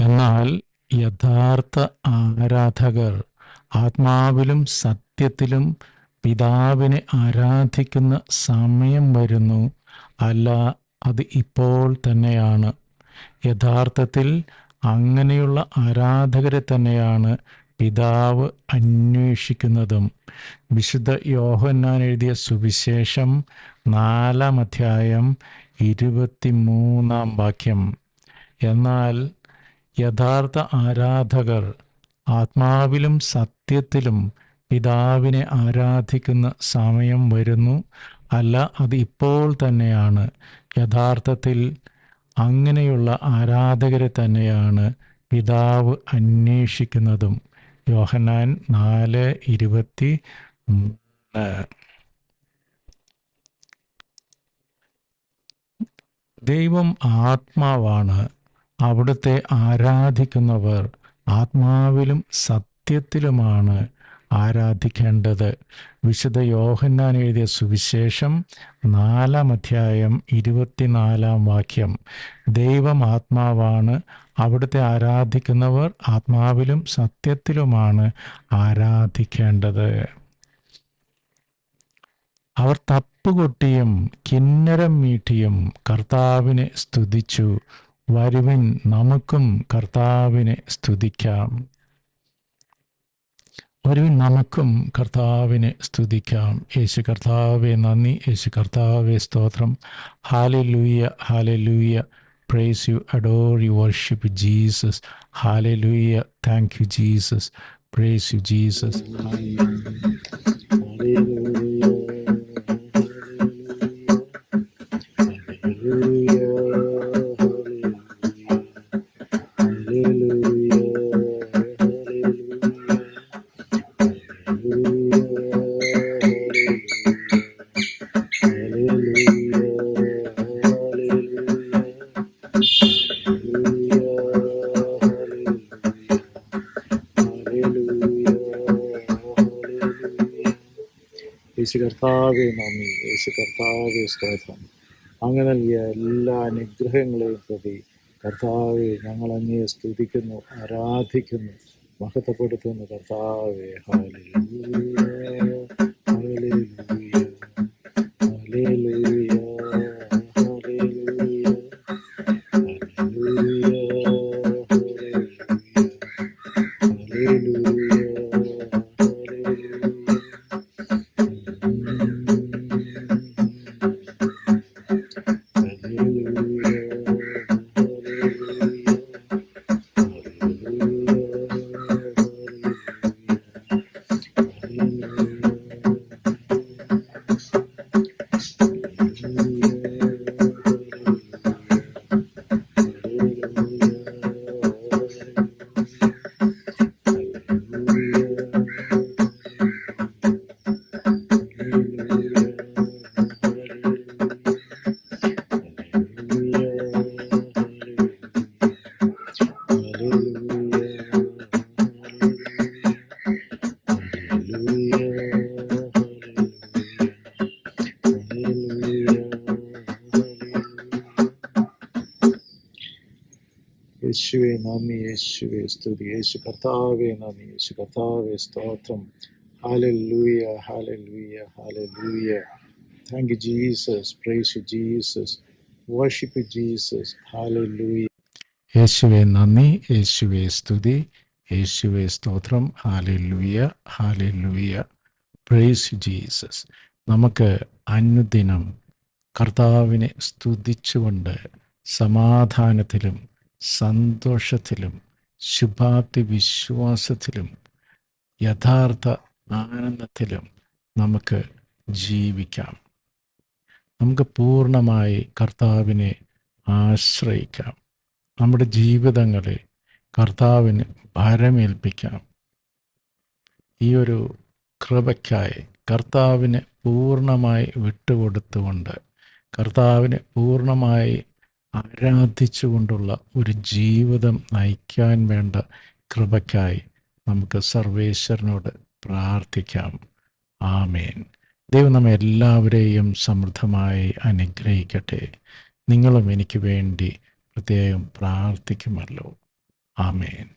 എന്നാൽ യഥാർത്ഥ ആരാധകർ ആത്മാവിലും സത്യത്തിലും പിതാവിനെ ആരാധിക്കുന്ന സമയം വരുന്നു. അല്ല അത് ഇപ്പോൾ തന്നെയാണ്. യഥാർത്ഥത്തിൽ അങ്ങനെയുള്ള ആരാധകരെ തന്നെയാണ് പിതാവ് അന്വേഷിക്കുന്നതും. വിശുദ്ധ യോഹന്നാൻ എഴുതിയ സുവിശേഷം നാലാം അധ്യായം ഇരുപത്തിമൂന്നാം വാക്യം. എന്നാൽ യഥാർത്ഥ ആരാധകർ ആത്മാവിലും സത്യത്തിലും പിതാവിനെ ആരാധിക്കുന്ന സമയം വരുന്നു. അല്ല അത് ഇപ്പോൾ തന്നെയാണ്. യഥാർത്ഥത്തിൽ അങ്ങനെയുള്ള ആരാധകരെ തന്നെയാണ് പിതാവ് അന്വേഷിക്കുന്നതും. യോഹനാൻ നാല് ഇരുപത്തി ദൈവം ആത്മാവാണ്. അവിടുത്തെ ആരാധിക്കുന്നവർ ആത്മാവിലും സത്യത്തിലുമാണ് ആരാധിക്കേണ്ടത്. വിശുദ്ധ യോഹന്നാൻ എഴുതിയ സുവിശേഷം നാലാം അധ്യായം ഇരുപത്തിനാലാം വാക്യം. ദൈവം ആത്മാവാണ്. അവിടുത്തെ ആരാധിക്കുന്നവർ ആത്മാവിലും സത്യത്തിലുമാണ് ആരാധിക്കേണ്ടത്. അവർ തപ്പുകൊട്ടിയും കിന്നരം മീട്ടിയും കർത്താവിനെ സ്തുതിച്ചു. വരുവിൻ നമുക്കും കർത്താവിനെ സ്തുതിക്കാം. വരുവിൻ നമുക്കും കർത്താവിനെ സ്തുതിക്കാം. യേശു കർത്താവെ നന്ദി. യേശു കർത്താവെ സ്തോത്രം. Hallelujah hallelujah praise you adore you worship Jesus hallelujah thank you Jesus praise you Jesus യേശു കർത്താവെ നന്ദി. യേശു കർത്താവെ സ്തോത്രം. അങ്ങ് നൽകിയ എല്ലാ അനുഗ്രഹങ്ങളെയും പ്രതി കർത്താവെ ഞങ്ങൾ അങ്ങയെ സ്തുതിക്കുന്നു ആരാധിക്കുന്നു മഹത്വപ്പെടുത്തുന്നു. കർത്താവെ ഹാലേലൂയ യേശുവെ നന്ദി യേശുവെ സ്തുതി യേശു. കർത്താവെ നന്ദി യേശു. കർത്താവെ സ്തോത്രം. Hallelujah hallelujah hallelujah thank you Jesus praise you Jesus worship Jesus hallelujah യേശുവെ നന്ദി യേശുവെ സ്തുതി യേശുവെ സ്തോത്രം. ഹാലൂയ ഹാലൂയ പ്രൈസ് ജീസസ് നമുക്ക് അനുദിനം കർത്താവിനെ സ്തുതിച്ചുകൊണ്ട് സമാധാനത്തിലും സന്തോഷത്തിലും ശുഭാപ്തി വിശ്വാസത്തിലും യഥാർത്ഥ ആനന്ദത്തിലും നമുക്ക് ജീവിക്കാം. നമുക്ക് പൂർണമായി കർത്താവിനെ ആശ്രയിക്കാം. നമ്മുടെ ജീവിതങ്ങളെ കർത്താവിന് ഭരമേൽപ്പിക്കാം. ഈ ഒരു കൃപയ്ക്കായി കർത്താവിന് പൂർണമായി വിട്ടുകൊടുത്തുകൊണ്ട് കർത്താവിന് പൂർണമായി ആരാധിച്ചുകൊണ്ടുള്ള ഒരു ജീവിതം നയിക്കാൻ വേണ്ട കൃപയ്ക്കായി നമുക്ക് സർവേശ്വരനോട് പ്രാർത്ഥിക്കാം. ആമേൻ. ദൈവം നമ്മെ എല്ലാവരെയും സമൃദ്ധമായി അനുഗ്രഹിക്കട്ടെ. നിങ്ങളും എനിക്ക് വേണ്ടി പ്രത്യേകം പ്രാർത്ഥിക്കുമല്ലോ. ആമേൻ.